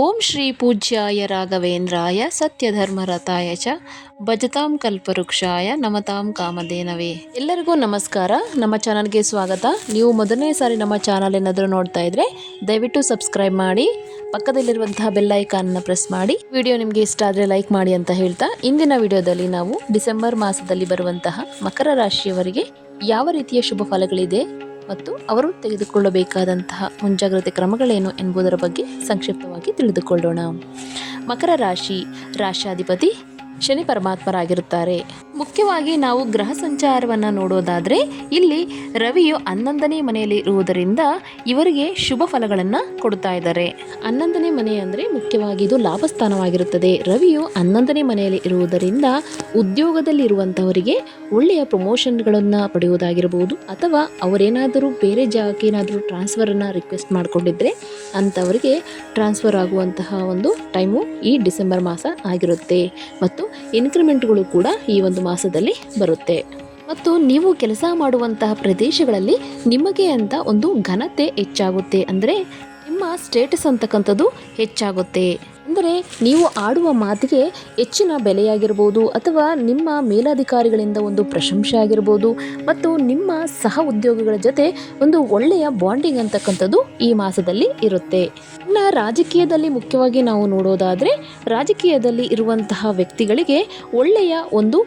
ಓಂ ಶ್ರೀ ಪೂಜ್ಯಾಯ ರಾಘವೇಂದ್ರಾಯ ಸತ್ಯಧರ್ಮರತಾಯ ಚ ಭಜತಾಂ ಕಲ್ಪವೃಕ್ಷಾಯ ನಮತಾಂ ಕಾಮಧೇನವೇ. ಎಲ್ಲರಿಗೂ ನಮಸ್ಕಾರ. ನಮ್ಮ ಚಾನಲ್ಗೆ ಸ್ವಾಗತ. ನೀವು ಮೊದಲನೇ ಸಾರಿ ನಮ್ಮ ಚಾನಲ್ ಏನಾದರೂ ನೋಡ್ತಾ ಇದ್ರೆ ದಯವಿಟ್ಟು ಸಬ್ಸ್ಕ್ರೈಬ್ ಮಾಡಿ, ಪಕ್ಕದಲ್ಲಿರುವಂತಹ ಬೆಲ್ಲೈಕಾನ್ನ ಪ್ರೆಸ್ ಮಾಡಿ. ವಿಡಿಯೋ ನಿಮಗೆ ಇಷ್ಟ ಆದರೆ ಲೈಕ್ ಮಾಡಿ ಅಂತ ಹೇಳ್ತಾ ಇಂದಿನ ವಿಡಿಯೋದಲ್ಲಿ ನಾವು ಡಿಸೆಂಬರ್ ಮಾಸದಲ್ಲಿ ಬರುವಂತಹ ಮಕರ ರಾಶಿಯವರಿಗೆ ಯಾವ ರೀತಿಯ ಶುಭ ಫಲಗಳಿದೆ? ಮತ್ತು ಅವರು ತೆಗೆದುಕೊಳ್ಳಬೇಕಾದಂತಹ ಮುಂಜಾಗ್ರತೆ ಕ್ರಮಗಳೇನು ಎಂಬುದರ ಬಗ್ಗೆ ಸಂಕ್ಷಿಪ್ತವಾಗಿ ತಿಳಿದುಕೊಳ್ಳೋಣ. ಮಕರ ರಾಶಿ ರಾಶಾಧಿಪತಿ ಶನಿ ಪರಮಾತ್ಮರಾಗಿರುತ್ತಾರೆ. ಮುಖ್ಯವಾಗಿ ನಾವು ಗ್ರಹ ಸಂಚಾರವನ್ನು ನೋಡೋದಾದರೆ ಇಲ್ಲಿ ರವಿಯು ಹನ್ನೊಂದನೇ ಮನೆಯಲ್ಲಿ ಇರುವುದರಿಂದ ಇವರಿಗೆ ಶುಭ ಫಲಗಳನ್ನು ಕೊಡ್ತಾ ಇದ್ದಾರೆ. ಹನ್ನೊಂದನೇ ಮನೆ ಅಂದರೆ ಮುಖ್ಯವಾಗಿ ಇದು ಲಾಭಸ್ಥಾನವಾಗಿರುತ್ತದೆ. ರವಿಯು ಹನ್ನೊಂದನೇ ಮನೆಯಲ್ಲಿ ಇರುವುದರಿಂದ ಉದ್ಯೋಗದಲ್ಲಿರುವಂಥವರಿಗೆ ಒಳ್ಳೆಯ ಪ್ರಮೋಷನ್ಗಳನ್ನು ಪಡೆಯುವುದಾಗಿರಬಹುದು ಅಥವಾ ಅವರೇನಾದರೂ ಬೇರೆ ಜಾಗಕ್ಕೆ ಏನಾದರೂ ಟ್ರಾನ್ಸ್ಫರನ್ನು ರಿಕ್ವೆಸ್ಟ್ ಮಾಡಿಕೊಂಡಿದ್ರೆ ಅಂಥವರಿಗೆ ಟ್ರಾನ್ಸ್ಫರ್ ಆಗುವಂತಹ ಒಂದು ಟೈಮು ಈ ಡಿಸೆಂಬರ್ ಮಾಸ ಆಗಿರುತ್ತೆ. ಮತ್ತು ಇನ್ಕ್ರಿಮೆಂಟ್ಗಳು ಕೂಡ ಈ ಒಂದು ಮಾಸದಲ್ಲಿ ಬರುತ್ತೆ. ಮತ್ತು ನೀವು ಕೆಲಸ ಮಾಡುವಂತಹ ಪ್ರದೇಶಗಳಲ್ಲಿ ನಿಮಗೆ ಅಂತ ಒಂದು ಘನತೆ ಹೆಚ್ಚಾಗುತ್ತೆ. ಅಂದರೆ ನಿಮ್ಮ ಸ್ಟೇಟಸ್ ಅಂತಕ್ಕಂಥದ್ದು ಹೆಚ್ಚಾಗುತ್ತೆ. ಅಂದರೆ ನೀವು ಆಡುವ ಮಾತಿಗೆ ಹೆಚ್ಚಿನ ಬೆಲೆಯಾಗಿರ್ಬೋದು ಅಥವಾ ನಿಮ್ಮ ಮೇಲಾಧಿಕಾರಿಗಳಿಂದ ಒಂದು ಪ್ರಶಂಸೆ ಆಗಿರ್ಬೋದು ಮತ್ತು ನಿಮ್ಮ ಸಹ ಉದ್ಯೋಗಿಗಳ ಜೊತೆ ಒಂದು ಒಳ್ಳೆಯ ಬಾಂಡಿಂಗ್ ಅಂತಕ್ಕಂಥದ್ದು ಈ ಮಾಸದಲ್ಲಿ ಇರುತ್ತೆ. ಇನ್ನು ರಾಜಕೀಯದಲ್ಲಿ ಮುಖ್ಯವಾಗಿ ನಾವು ನೋಡೋದಾದರೆ ರಾಜಕೀಯದಲ್ಲಿ ಇರುವಂತಹ ವ್ಯಕ್ತಿಗಳಿಗೆ ಒಳ್ಳೆಯ ಒಂದು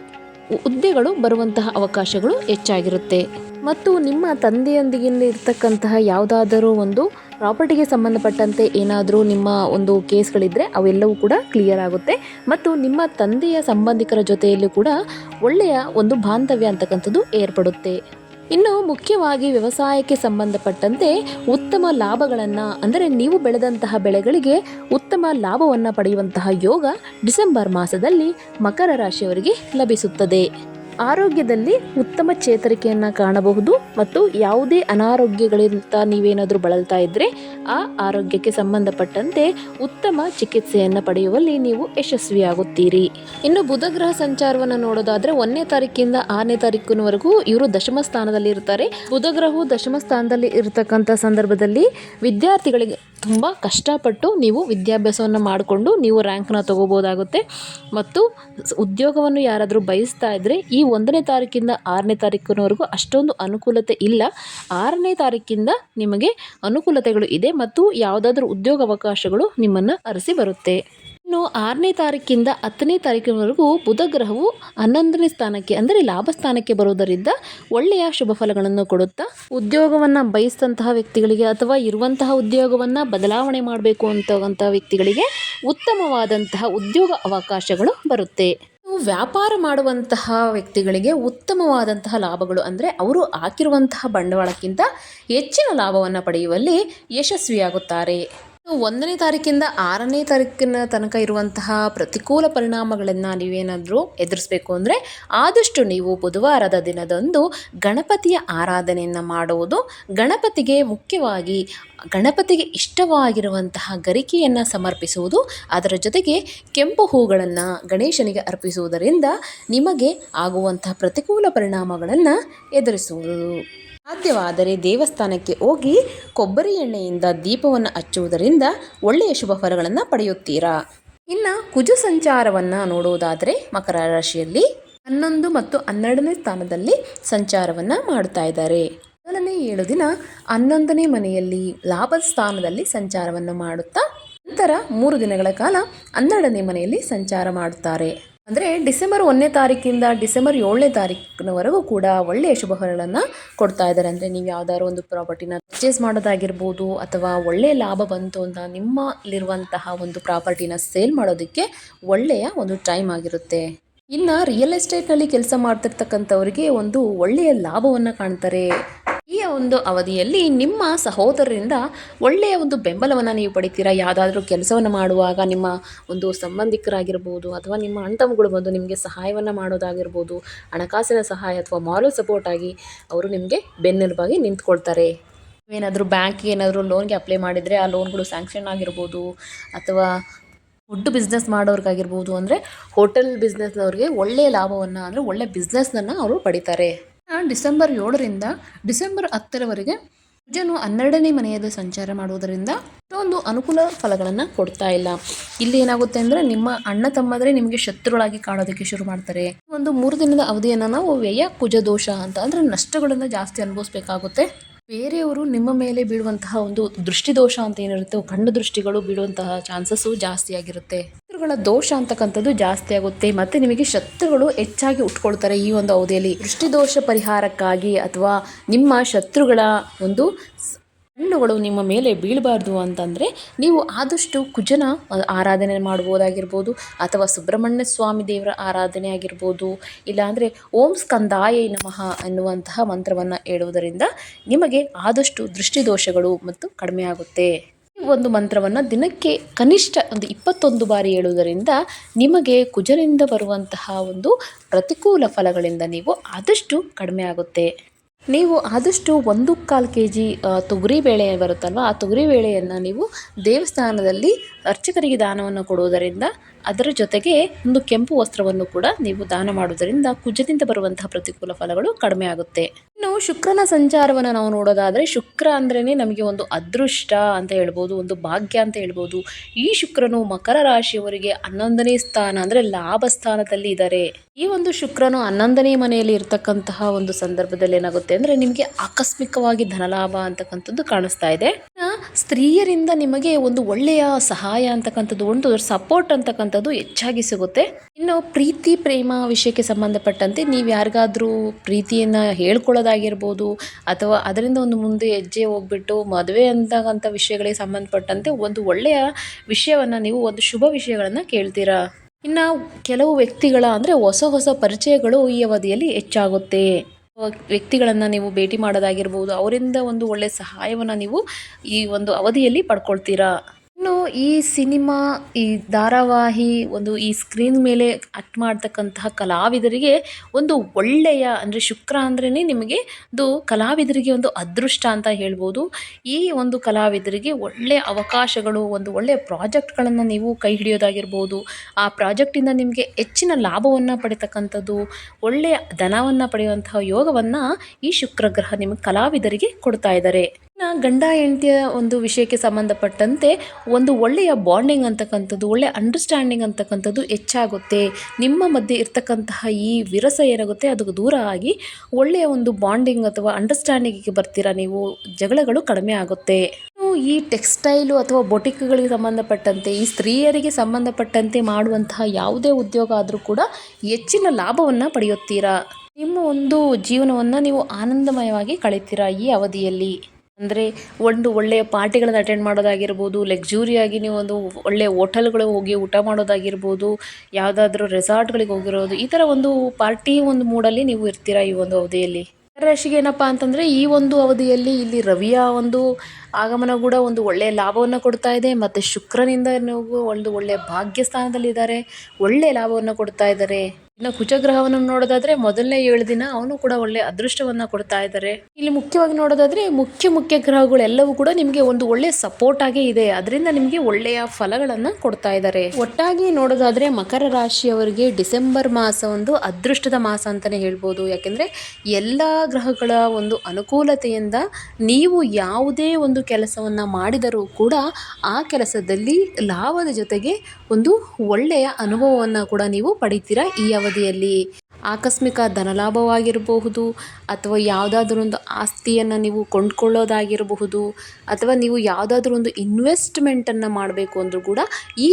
ಹುದ್ದೆಗಳು ಬರುವಂತಹ ಅವಕಾಶಗಳು ಹೆಚ್ಚಾಗಿರುತ್ತೆ. ಮತ್ತು ನಿಮ್ಮ ತಂದೆಯೊಂದಿಗೆ ಇರ್ತಕ್ಕಂತಹ ಯಾವುದಾದರೂ ಒಂದು ಪ್ರಾಪರ್ಟಿಗೆ ಸಂಬಂಧಪಟ್ಟಂತೆ ಏನಾದರೂ ನಿಮ್ಮ ಒಂದು ಕೇಸ್ಗಳಿದ್ದರೆ ಅವೆಲ್ಲವೂ ಕೂಡ ಕ್ಲಿಯರ್ ಆಗುತ್ತೆ. ಮತ್ತು ನಿಮ್ಮ ತಂದೆಯ ಸಂಬಂಧಿಕರ ಜೊತೆಯಲ್ಲೂ ಕೂಡ ಒಳ್ಳೆಯ ಒಂದು ಬಾಂಧವ್ಯ ಅಂತಕ್ಕಂಥದ್ದು ಏರ್ಪಡುತ್ತೆ. ಇನ್ನು ಮುಖ್ಯವಾಗಿ ವ್ಯವಸಾಯಕ್ಕೆ ಸಂಬಂಧಪಟ್ಟಂತೆ ಉತ್ತಮ ಲಾಭಗಳನ್ನು, ಅಂದರೆ ನೀವು ಬೆಳೆದಂತಹ ಬೆಳೆಗಳಿಗೆ ಉತ್ತಮ ಲಾಭವನ್ನು ಪಡೆಯುವಂತಹ ಯೋಗ ಡಿಸೆಂಬರ್ ಮಾಸದಲ್ಲಿ ಮಕರ ರಾಶಿಯವರಿಗೆ ಲಭಿಸುತ್ತದೆ. ಆರೋಗ್ಯದಲ್ಲಿ ಉತ್ತಮ ಚೇತರಿಕೆಯನ್ನು ಕಾಣಬಹುದು ಮತ್ತು ಯಾವುದೇ ಅನಾರೋಗ್ಯಗಳಿಂದ ನೀವೇನಾದರೂ ಬಳಲ್ತಾ ಇದ್ದರೆ ಆ ಆರೋಗ್ಯಕ್ಕೆ ಸಂಬಂಧಪಟ್ಟಂತೆ ಉತ್ತಮ ಚಿಕಿತ್ಸೆಯನ್ನು ಪಡೆಯುವಲ್ಲಿ ನೀವು ಯಶಸ್ವಿಯಾಗುತ್ತೀರಿ. ಇನ್ನು ಬುಧ ಗ್ರಹ ಸಂಚಾರವನ್ನು ನೋಡೋದಾದರೆ ಒಂದನೇ ತಾರೀಕಿಂದ ಆರನೇ ತಾರೀಕಿನವರೆಗೂ ಇವರು ದಶಮ ಸ್ಥಾನದಲ್ಲಿ ಇರ್ತಾರೆ ಬುಧ ಗ್ರಹವು ದಶಮ ಸ್ಥಾನದಲ್ಲಿ ಇರತಕ್ಕಂಥ ಸಂದರ್ಭದಲ್ಲಿ ವಿದ್ಯಾರ್ಥಿಗಳಿಗೆ ತುಂಬ ಕಷ್ಟಪಟ್ಟು ನೀವು ವಿದ್ಯಾಭ್ಯಾಸವನ್ನು ಮಾಡಿಕೊಂಡು ನೀವು ರ್ಯಾಂಕ್ನ ತೊಗೋಬೋದಾಗುತ್ತೆ. ಮತ್ತು ಉದ್ಯೋಗವನ್ನು ಯಾರಾದರೂ ಬಯಸ್ತಾ ಇದ್ದರೆ ಈ ಒಂದನೇ ತಾರೀಕಿಂದ ಆರನೇ ತಾರೀಕಿನವರೆಗೂ ಅಷ್ಟೊಂದು ಅನುಕೂಲತೆ ಇಲ್ಲ. ಆರನೇ ತಾರೀಕಿಂದ ನಿಮಗೆ ಅನುಕೂಲತೆಗಳು ಇದೆ ಮತ್ತು ಯಾವುದಾದ್ರೂ ಉದ್ಯೋಗ ಅವಕಾಶಗಳು ನಿಮ್ಮನ್ನು ಅರಸಿ ಬರುತ್ತೆ. ಇನ್ನು ಆರನೇ ತಾರೀಕಿಂದ ಹತ್ತನೇ ತಾರೀಕಿನವರೆಗೂ ಬುಧ ಗ್ರಹವು ಹನ್ನೊಂದನೇ ಸ್ಥಾನಕ್ಕೆ, ಅಂದರೆ ಲಾಭ ಸ್ಥಾನಕ್ಕೆ ಬರುವುದರಿಂದ ಒಳ್ಳೆಯ ಶುಭ ಫಲಗಳನ್ನು ಕೊಡುತ್ತಾ ಉದ್ಯೋಗವನ್ನು ಬಯಸಿದಂತಹ ವ್ಯಕ್ತಿಗಳಿಗೆ ಅಥವಾ ಇರುವಂತಹ ಉದ್ಯೋಗವನ್ನು ಬದಲಾವಣೆ ಮಾಡಬೇಕು ಅಂತ ವ್ಯಕ್ತಿಗಳಿಗೆ ಉತ್ತಮವಾದಂತಹ ಉದ್ಯೋಗ ಅವಕಾಶಗಳು ಬರುತ್ತೆ. ವ್ಯಾಪಾರ ಮಾಡುವಂತಹ ವ್ಯಕ್ತಿಗಳಿಗೆ ಉತ್ತಮವಾದಂತಹ ಲಾಭಗಳು ಅಂದರೆ ಅವರು ಹಾಕಿರುವಂತಹ ಬಂಡವಾಳಕ್ಕಿಂತ ಹೆಚ್ಚಿನ ಲಾಭವನ್ನು ಪಡೆಯುವಲ್ಲಿ ಯಶಸ್ವಿಯಾಗುತ್ತಾರೆ. ಒಂದನೇ ತಾರೀಕಿಂದ ಆರನೇ ತಾರೀಕಿನ ತನಕ ಇರುವಂತಹ ಪ್ರತಿಕೂಲ ಪರಿಣಾಮಗಳನ್ನು ನೀವೇನಾದರೂ ಎದುರಿಸಬೇಕು ಅಂದರೆ ಆದಷ್ಟು ನೀವು ಬುಧವಾರದ ದಿನದಂದು ಗಣಪತಿಯ ಆರಾಧನೆಯನ್ನು ಮಾಡುವುದು, ಗಣಪತಿಗೆ ಮುಖ್ಯವಾಗಿ ಗಣಪತಿಗೆ ಇಷ್ಟವಾಗಿರುವಂತಹ ಗರಿಕೆಯನ್ನು ಸಮರ್ಪಿಸುವುದು, ಅದರ ಜೊತೆಗೆ ಕೆಂಪು ಹೂಗಳನ್ನು ಗಣೇಶನಿಗೆ ಅರ್ಪಿಸುವುದರಿಂದ ನಿಮಗೆ ಆಗುವಂತಹ ಪ್ರತಿಕೂಲ ಪರಿಣಾಮಗಳನ್ನು ಎದುರಿಸುವುದು. ಸಾಧ್ಯವಾದರೆ ದೇವಸ್ಥಾನಕ್ಕೆ ಹೋಗಿ ಕೊಬ್ಬರಿ ಎಣ್ಣೆಯಿಂದ ದೀಪವನ್ನು ಹಚ್ಚುವುದರಿಂದ ಒಳ್ಳೆಯ ಶುಭ ಫಲಗಳನ್ನು ಪಡೆಯುತ್ತೀರಾ? ಇನ್ನು ಕುಜ ಸಂಚಾರವನ್ನು ನೋಡುವುದಾದರೆ ಮಕರ ರಾಶಿಯಲ್ಲಿ ಹನ್ನೊಂದು ಮತ್ತು ಹನ್ನೆರಡನೇ ಸ್ಥಾನದಲ್ಲಿ ಸಂಚಾರವನ್ನು ಮಾಡುತ್ತಾ ಇದ್ದಾರೆ. ಮೊದಲನೇ ಏಳು ದಿನ ಹನ್ನೊಂದನೇ ಮನೆಯಲ್ಲಿ ಲಾಭದ ಸ್ಥಾನದಲ್ಲಿ ಸಂಚಾರವನ್ನು ಮಾಡುತ್ತಾ, ನಂತರ ಮೂರು ದಿನಗಳ ಕಾಲ ಹನ್ನೆರಡನೇ ಮನೆಯಲ್ಲಿ ಸಂಚಾರ ಮಾಡುತ್ತಾರೆ. ಅಂದರೆ ಡಿಸೆಂಬರ್ ಒಂದನೇ ತಾರೀಕಿಂದ ಡಿಸೆಂಬರ್ ಏಳನೇ ತಾರೀಕಿನವರೆಗೂ ಕೂಡ ಒಳ್ಳೆಯ ಶುಭಗಳನ್ನು ಕೊಡ್ತಾ ಇದ್ದಾರೆ. ಅಂದರೆ ನೀವು ಯಾವ್ದಾದ್ರು ಒಂದು ಪ್ರಾಪರ್ಟಿನ ಪರ್ಚೇಸ್ ಮಾಡೋದಾಗಿರ್ಬೋದು ಅಥವಾ ಒಳ್ಳೆಯ ಲಾಭ ಬಂತು ಅಂತ ನಿಮ್ಮಲ್ಲಿರುವಂತಹ ಒಂದು ಪ್ರಾಪರ್ಟಿನ ಸೇಲ್ ಮಾಡೋದಕ್ಕೆ ಒಳ್ಳೆಯ ಒಂದು ಟೈಮ್ ಆಗಿರುತ್ತೆ. ಇನ್ನು ರಿಯಲ್ ಎಸ್ಟೇಟ್ನಲ್ಲಿ ಕೆಲಸ ಮಾಡ್ತಿರ್ತಕ್ಕಂಥವ್ರಿಗೆ ಒಂದು ಒಳ್ಳೆಯ ಲಾಭವನ್ನು ಕಾಣ್ತಾರೆ. ಈ ಒಂದು ಅವಧಿಯಲ್ಲಿ ನಿಮ್ಮ ಸಹೋದರರಿಂದ ಒಳ್ಳೆಯ ಒಂದು ಬೆಂಬಲವನ್ನು ನೀವು ಪಡಿತೀರಾ? ಯಾವುದಾದ್ರೂ ಕೆಲಸವನ್ನು ಮಾಡುವಾಗ ನಿಮ್ಮ ಒಂದು ಸಂಬಂಧಿಕರಾಗಿರ್ಬೋದು ಅಥವಾ ನಿಮ್ಮ ಅಣ್ತಮ್ಮಗಳು ಬಂದು ನಿಮಗೆ ಸಹಾಯವನ್ನು ಮಾಡೋದಾಗಿರ್ಬೋದು, ಹಣಕಾಸಿನ ಸಹಾಯ ಅಥವಾ ಮಾರಲ್ ಸಪೋರ್ಟ್ ಆಗಿ ಅವರು ನಿಮಗೆ ಬೆನ್ನೆಲುಬಾಗಿ ನಿಂತ್ಕೊಳ್ತಾರೆ. ಏನಾದರೂ ಬ್ಯಾಂಕ್ಗೆ ಏನಾದರೂ ಲೋನ್ಗೆ ಅಪ್ಲೈ ಮಾಡಿದರೆ ಆ ಲೋನ್ಗಳು ಸ್ಯಾಂಕ್ಷನ್ ಆಗಿರ್ಬೋದು ಅಥವಾ ಫುಡ್ ಬಿಸ್ನೆಸ್ ಮಾಡೋರ್ಗಾಗಿರ್ಬೋದು ಅಂದರೆ ಹೋಟೆಲ್ ಬಿಸ್ನೆಸ್ನವ್ರಿಗೆ ಒಳ್ಳೆಯ ಲಾಭವನ್ನು ಅಂದರೆ ಒಳ್ಳೆಯ ಬಿಸ್ನೆಸ್ನನ್ನು ಅವರು ಪಡಿತಾರೆ. ಡಿಸೆಂಬರ್ ಏಳರಿಂದ ಡಿಸೆಂಬರ್ ಹತ್ತರವರೆಗೆ ಕುಜನು ಹನ್ನೆರಡನೇ ಮನೆಯಲ್ಲಿ ಸಂಚಾರ ಮಾಡುವುದರಿಂದ ಅಷ್ಟೊಂದು ಅನುಕೂಲ ಫಲಗಳನ್ನು ಕೊಡ್ತಾ ಇಲ್ಲ. ಇಲ್ಲಿ ಏನಾಗುತ್ತೆ ಅಂದರೆ ನಿಮ್ಮ ಅಣ್ಣ ತಮ್ಮದ್ರೆ ನಿಮಗೆ ಶತ್ರುಗಳಾಗಿ ಕಾಣೋದಕ್ಕೆ ಶುರು ಮಾಡ್ತಾರೆ. ಒಂದು ಮೂರು ದಿನದ ಅವಧಿಯನ್ನು ನಾವು ವ್ಯಯ, ಕುಜ, ದೋಷ ಅಂತ ಅಂದರೆ ನಷ್ಟಗಳನ್ನು ಜಾಸ್ತಿ ಅನುಭವಿಸಬೇಕಾಗುತ್ತೆ. ಬೇರೆಯವರು ನಿಮ್ಮ ಮೇಲೆ ಬೀಳುವಂತಹ ಒಂದು ದೃಷ್ಟಿದೋಷ ಅಂತ ಏನಿರುತ್ತೆ ಕಣ್ಣು ದೃಷ್ಟಿಗಳು ಬೀಳುವಂತಹ ಚಾನ್ಸಸ್ಸು ಜಾಸ್ತಿ ಆಗಿರುತ್ತೆ. ಶತ್ರುಗಳ ದೋಷ ಅಂತಕ್ಕಂಥದ್ದು ಜಾಸ್ತಿ ಆಗುತ್ತೆ. ಮತ್ತೆ ನಿಮಗೆ ಶತ್ರುಗಳು ಹೆಚ್ಚಾಗಿ ಉಟ್ಕೊಳ್ತಾರೆ ಈ ಒಂದು ಅವಧಿಯಲ್ಲಿ. ದೃಷ್ಟಿದೋಷ ಪರಿಹಾರಕ್ಕಾಗಿ ಅಥವಾ ನಿಮ್ಮ ಶತ್ರುಗಳ ಒಂದು ಹಣ್ಣುಗಳು ನಿಮ್ಮ ಮೇಲೆ ಬೀಳಬಾರ್ದು ಅಂತಂದರೆ ನೀವು ಆದಷ್ಟು ಕುಜನ ಆರಾಧನೆ ಮಾಡ್ಬೋದಾಗಿರ್ಬೋದು, ಅಥವಾ ಸುಬ್ರಹ್ಮಣ್ಯ ಸ್ವಾಮಿ ದೇವರ ಆರಾಧನೆ ಆಗಿರ್ಬೋದು, ಇಲ್ಲಾಂದರೆ ಓಂ ಸ್ಕಂದಾಯ ನಮಃ ಅನ್ನುವಂತಹ ಮಂತ್ರವನ್ನು ಹೇಳುವುದರಿಂದ ನಿಮಗೆ ಆದಷ್ಟು ದೃಷ್ಟಿದೋಷಗಳು ಮತ್ತು ಕಡಿಮೆ ಆಗುತ್ತೆ. ಒಂದು ಮಂತ್ರವನ್ನು ದಿನಕ್ಕೆ ಕನಿಷ್ಠ ಒಂದು ಇಪ್ಪತ್ತೊಂದು ಬಾರಿ ಹೇಳುವುದರಿಂದ ನಿಮಗೆ ಕುಜರಿಂದ ಬರುವಂತಹ ಒಂದು ಪ್ರತಿಕೂಲ ಫಲಗಳಿಂದ ನೀವು ಆದಷ್ಟು ಕಡಿಮೆ ಆಗುತ್ತೆ. ನೀವು ಆದಷ್ಟು ಒಂದು ಕಾಲು ಕೆ ಜಿ ತೊಗರಿ ಬೇಳೆ ಬರುತ್ತಲ್ವ, ಆ ತೊಗರಿ ಬೇಳೆಯನ್ನು ನೀವು ದೇವಸ್ಥಾನದಲ್ಲಿ ಅರ್ಚಕರಿಗೆ ದಾನವನ್ನು ಕೊಡುವುದರಿಂದ ಅದರ ಜೊತೆಗೆ ಒಂದು ಕೆಂಪು ವಸ್ತ್ರವನ್ನು ಕೂಡ ನೀವು ದಾನ ಮಾಡುವುದರಿಂದ ಕುಜದಿಂದ ಬರುವಂತಹ ಪ್ರತಿಕೂಲ ಫಲಗಳು ಕಡಿಮೆ ಆಗುತ್ತೆ. ಇನ್ನು ಶುಕ್ರನ ಸಂಚಾರವನ್ನು ನಾವು ನೋಡೋದಾದರೆ ಶುಕ್ರ ಅಂದ್ರೇ ನಮಗೆ ಒಂದು ಅದೃಷ್ಟ ಅಂತ ಹೇಳ್ಬೋದು, ಒಂದು ಭಾಗ್ಯ ಅಂತ ಹೇಳ್ಬೋದು. ಈ ಶುಕ್ರನು ಮಕರ ರಾಶಿಯವರಿಗೆ ಹನ್ನೊಂದನೇ ಸ್ಥಾನ ಅಂದರೆ ಲಾಭ ಸ್ಥಾನದಲ್ಲಿ ಇದ್ದಾರೆ ಈ ಒಂದು ಶುಕ್ರನು ಹನ್ನೊಂದನೇ ಮನೆಯಲ್ಲಿ ಇರತಕ್ಕಂತಹ ಒಂದು ಸಂದರ್ಭದಲ್ಲಿ ಏನಾಗುತ್ತೆ ಅಂದರೆ ನಿಮಗೆ ಆಕಸ್ಮಿಕವಾಗಿ ಧನಲಾಭ ಅಂತಕ್ಕಂಥದ್ದು ಕಾಣಿಸ್ತಾ ಇದೆ. ಸ್ತ್ರೀಯರಿಂದ ನಿಮಗೆ ಒಂದು ಒಳ್ಳೆಯ ಸಹಾಯ ಅಂತಕ್ಕಂಥದ್ದು, ಒಂದು ಸಪೋರ್ಟ್ ಅಂತಕ್ಕಂಥದ್ದು ಹೆಚ್ಚಾಗಿ ಸಿಗುತ್ತೆ. ಇನ್ನು ಪ್ರೀತಿ, ಪ್ರೇಮ ವಿಷಯಕ್ಕೆ ಸಂಬಂಧಪಟ್ಟಂತೆ ನೀವು ಯಾರಿಗಾದ್ರೂ ಪ್ರೀತಿಯನ್ನು ಹೇಳ್ಕೊಳ್ಳೋದಾಗಿರ್ಬೋದು ಅಥವಾ ಅದರಿಂದ ಒಂದು ಮುಂದೆ ಹೆಜ್ಜೆ ಹೋಗ್ಬಿಟ್ಟು ಮದುವೆ ಅಂತಕ್ಕಂಥ ವಿಷಯಗಳಿಗೆ ಸಂಬಂಧಪಟ್ಟಂತೆ ಒಂದು ಒಳ್ಳೆಯ ವಿಷಯವನ್ನು ನೀವು, ಒಂದು ಶುಭ ವಿಷಯಗಳನ್ನು ಕೇಳ್ತೀರಾ? ಇನ್ನು ಕೆಲವು ವ್ಯಕ್ತಿಗಳ ಅಂದರೆ ಹೊಸ ಹೊಸ ಪರಿಚಯಗಳು ಈ ಅವಧಿಯಲ್ಲಿ ಹೆಚ್ಚಾಗುತ್ತೆ. ವ್ಯಕ್ತಿಗಳನ್ನು ನೀವು ಭೇಟಿ ಮಾಡೋದಾಗಿರ್ಬೋದು, ಅವರಿಂದ ಒಂದು ಒಳ್ಳೆಯ ಸಹಾಯವನ್ನು ನೀವು ಈ ಒಂದು ಅವಧಿಯಲ್ಲಿ ಪಡ್ಕೊಳ್ತೀರಾ? ಇನ್ನು ಈ ಸಿನಿಮಾ, ಈ ಧಾರಾವಾಹಿ ಒಂದು ಈ ಸ್ಕ್ರೀನ್ ಮೇಲೆ ಆಕ್ಟ್ ಮಾಡ್ತಕ್ಕಂತಹ ಕಲಾವಿದರಿಗೆ ಒಂದು ಒಳ್ಳೆಯ ಅಂದರೆ ಶುಕ್ರ ಅಂದ್ರೇ ನಿಮಗೆ ಒಂದು ಕಲಾವಿದರಿಗೆ ಒಂದು ಅದೃಷ್ಟ ಅಂತ ಹೇಳ್ಬೋದು. ಈ ಒಂದು ಕಲಾವಿದರಿಗೆ ಒಳ್ಳೆಯ ಅವಕಾಶಗಳು, ಒಂದು ಒಳ್ಳೆಯ ಪ್ರಾಜೆಕ್ಟ್ಗಳನ್ನು ನೀವು ಕೈ ಹಿಡಿಯೋದಾಗಿರ್ಬೋದು. ಆ ಪ್ರಾಜೆಕ್ಟಿಂದ ನಿಮಗೆ ಹೆಚ್ಚಿನ ಲಾಭವನ್ನು ಪಡೆತಕ್ಕಂಥದ್ದು, ಒಳ್ಳೆಯ ಧನವನ್ನು ಪಡೆಯುವಂತಹ ಯೋಗವನ್ನು ಈ ಶುಕ್ರ ಗ್ರಹ ನಿಮಗೆ ಕಲಾವಿದರಿಗೆ ಕೊಡ್ತಾ ಇದ್ದಾರೆ ಗಂಡ ಹೆಂಡತಿಯ ಒಂದು ವಿಷಯಕ್ಕೆ ಸಂಬಂಧಪಟ್ಟಂತೆ ಒಂದು ಒಳ್ಳೆಯ ಬಾಂಡಿಂಗ್ ಅಂತಕ್ಕಂಥದ್ದು ಒಳ್ಳೆಯ ಅಂಡರ್ಸ್ಟ್ಯಾಂಡಿಂಗ್ ಅಂತಕ್ಕಂಥದ್ದು ಹೆಚ್ಚಾಗುತ್ತೆ. ನಿಮ್ಮ ಮಧ್ಯೆ ಇರ್ತಕ್ಕಂತಹ ಈ ವಿರಸ ಏನಾಗುತ್ತೆ ಅದಕ್ಕೆ ದೂರ ಆಗಿ ಒಳ್ಳೆಯ ಒಂದು ಬಾಂಡಿಂಗ್ ಅಥವಾ ಅಂಡರ್ಸ್ಟ್ಯಾಂಡಿಂಗಿಗೆ ಬರ್ತೀರಾ ನೀವು, ಜಗಳಗಳು ಕಡಿಮೆ ಆಗುತ್ತೆ. ಈ ಟೆಕ್ಸ್ಟೈಲು ಅಥವಾ ಬೊಟಿಕ್ಗಳಿಗೆ ಸಂಬಂಧಪಟ್ಟಂತೆ, ಈ ಸ್ತ್ರೀಯರಿಗೆ ಸಂಬಂಧಪಟ್ಟಂತೆ ಮಾಡುವಂತಹ ಯಾವುದೇ ಉದ್ಯೋಗ ಆದರೂ ಕೂಡ ಹೆಚ್ಚಿನ ಲಾಭವನ್ನು ಪಡೆಯುತ್ತೀರಾ? ನಿಮ್ಮ ಒಂದು ಜೀವನವನ್ನು ನೀವು ಆನಂದಮಯವಾಗಿ ಕಳೀತೀರಾ ಈ ಅವಧಿಯಲ್ಲಿ? ಅಂದರೆ ಒಂದು ಒಳ್ಳೆಯ ಪಾರ್ಟಿಗಳನ್ನು ಅಟೆಂಡ್ ಮಾಡೋದಾಗಿರ್ಬೋದು ಲಕ್ಸುರಿಯಾಗಿ ನೀವು ಒಂದು ಒಳ್ಳೆಯ ಹೋಟೆಲ್ಗಳಿಗೆ ಹೋಗಿ ಊಟ ಮಾಡೋದಾಗಿರ್ಬೋದು, ಯಾವುದಾದ್ರೂ ರೆಸಾರ್ಟ್ಗಳಿಗೆ ಹೋಗಿರೋದು, ಈ ಥರ ಒಂದು ಪಾರ್ಟಿ ಒಂದು ಮೂಡಲ್ಲಿ ನೀವು ಇರ್ತೀರಾ ಈ ಒಂದು ಅವಧಿಯಲ್ಲಿ? ರಾಶಿಗೆ ಏನಪ್ಪ ಅಂತಂದರೆ ಈ ಒಂದು ಅವಧಿಯಲ್ಲಿ ಇಲ್ಲಿ ರವಿಯ ಒಂದು ಆಗಮನ ಕೂಡ ಒಂದು ಒಳ್ಳೆಯ ಲಾಭವನ್ನು ಕೊಡ್ತಾ ಇದೆ, ಮತ್ತು ಶುಕ್ರನಿಂದ ನೀವು ಒಂದು ಒಳ್ಳೆಯ ಭಾಗ್ಯ ಸ್ಥಾನದಲ್ಲಿದ್ದಾರೆ ಒಳ್ಳೆಯ ಲಾಭವನ್ನು ಕೊಡ್ತಾ ಇದ್ದಾರೆ. ಇನ್ನು ಕುಚಗ್ರಹವನ್ನು ನೋಡೋದಾದ್ರೆ ಮೊದಲನೇ ಏಳು ದಿನ ಅವನು ಕೂಡ ಒಳ್ಳೆ ಅದೃಷ್ಟವನ್ನ ಕೊಡ್ತಾ ಇದ್ದಾರೆ ಇಲ್ಲಿ ಮುಖ್ಯವಾಗಿ ನೋಡೋದಾದ್ರೆ ಮುಖ್ಯ ಮುಖ್ಯ ಗ್ರಹಗಳೆಲ್ಲವೂ ಕೂಡ ನಿಮಗೆ ಒಂದು ಒಳ್ಳೆ ಸಪೋರ್ಟ್ ಆಗೇ ಇದೆ. ಅದರಿಂದ ನಿಮಗೆ ಒಳ್ಳೆಯ ಫಲಗಳನ್ನ ಕೊಡ್ತಾ ಇದ್ದಾರೆ ಒಟ್ಟಾಗಿ ನೋಡೋದಾದ್ರೆ ಮಕರ ರಾಶಿಯವರಿಗೆ ಡಿಸೆಂಬರ್ ಮಾಸ ಒಂದು ಅದೃಷ್ಟದ ಮಾಸ ಅಂತಾನೆ ಹೇಳ್ಬೋದು. ಯಾಕೆಂದ್ರೆ ಎಲ್ಲ ಗ್ರಹಗಳ ಒಂದು ಅನುಕೂಲತೆಯಿಂದ ನೀವು ಯಾವುದೇ ಒಂದು ಕೆಲಸವನ್ನ ಮಾಡಿದರೂ ಕೂಡ ಆ ಕೆಲಸದಲ್ಲಿ ಲಾಭದ ಜೊತೆಗೆ ಒಂದು ಒಳ್ಳೆಯ ಅನುಭವವನ್ನು ಕೂಡ ನೀವು ಪಡಿತೀರಾ ಈ ಅವಧಿಯಲ್ಲಿ ಆಕಸ್ಮಿಕ ಧನಲಾಭವಾಗಿರಬಹುದು ಅಥವಾ ಯಾವುದಾದ್ರೂ ಒಂದು ಆಸ್ತಿಯನ್ನು ನೀವು ಕೊಂಡ್ಕೊಳ್ಳೋದಾಗಿರಬಹುದು ಅಥವಾ ನೀವು ಯಾವುದಾದ್ರೂ ಒಂದು ಇನ್ವೆಸ್ಟ್ಮೆಂಟನ್ನು ಮಾಡಬೇಕು ಅಂದರೂ ಕೂಡ ಈ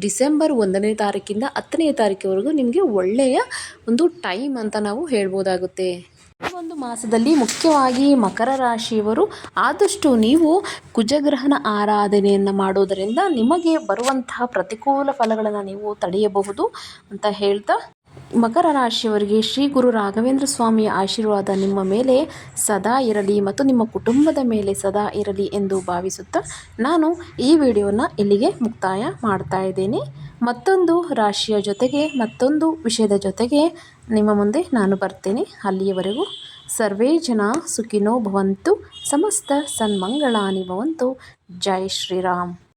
ಡಿಸೆಂಬರ್ ಒಂದನೇ ತಾರೀಕಿಂದ ಹತ್ತನೇ ತಾರೀಕಿವರೆಗೂ ನಿಮಗೆ ಒಳ್ಳೆಯ ಒಂದು ಟೈಮ್ ಅಂತ ನಾವು ಹೇಳ್ಬೋದಾಗುತ್ತೆ. ಈ ಒಂದು ಮಾಸದಲ್ಲಿ ಮುಖ್ಯವಾಗಿ ಮಕರ ರಾಶಿಯವರು ಆದಷ್ಟು ನೀವು ಕುಜಗ್ರಹನ ಆರಾಧನೆಯನ್ನು ಮಾಡೋದರಿಂದ ನಿಮಗೆ ಬರುವಂತಹ ಪ್ರತಿಕೂಲ ಫಲಗಳನ್ನು ನೀವು ತಡೆಯಬಹುದು ಅಂತ ಹೇಳ್ತಾ ಮಕರ ರಾಶಿಯವರಿಗೆ ಶ್ರೀ ಗುರು ರಾಘವೇಂದ್ರ ಸ್ವಾಮಿಯ ಆಶೀರ್ವಾದ ನಿಮ್ಮ ಮೇಲೆ ಸದಾ ಇರಲಿ ಮತ್ತು ನಿಮ್ಮ ಕುಟುಂಬದ ಮೇಲೆ ಸದಾ ಇರಲಿ ಎಂದು ಭಾವಿಸುತ್ತಾ ನಾನು ಈ ವಿಡಿಯೋನ ಇಲ್ಲಿಗೆ ಮುಕ್ತಾಯ ಮಾಡ್ತಾ ಇದ್ದೇನೆ. ಮತ್ತೊಂದು ರಾಶಿಯ ಜೊತೆಗೆ, ಮತ್ತೊಂದು ವಿಷಯದ ಜೊತೆಗೆ ನಿಮ್ಮ ಮುಂದೆ ನಾನು ಬರ್ತೇನೆ. ಅಲ್ಲಿಯವರೆಗೂ ಸರ್ವೇ ಜನ ಸುಖಿನೋ ಭವಂತು, ಸಮಸ್ತ ಸನ್ಮಂಗಳಾನಿ ಭವಂತು. ಜೈ ಶ್ರೀರಾಮ್.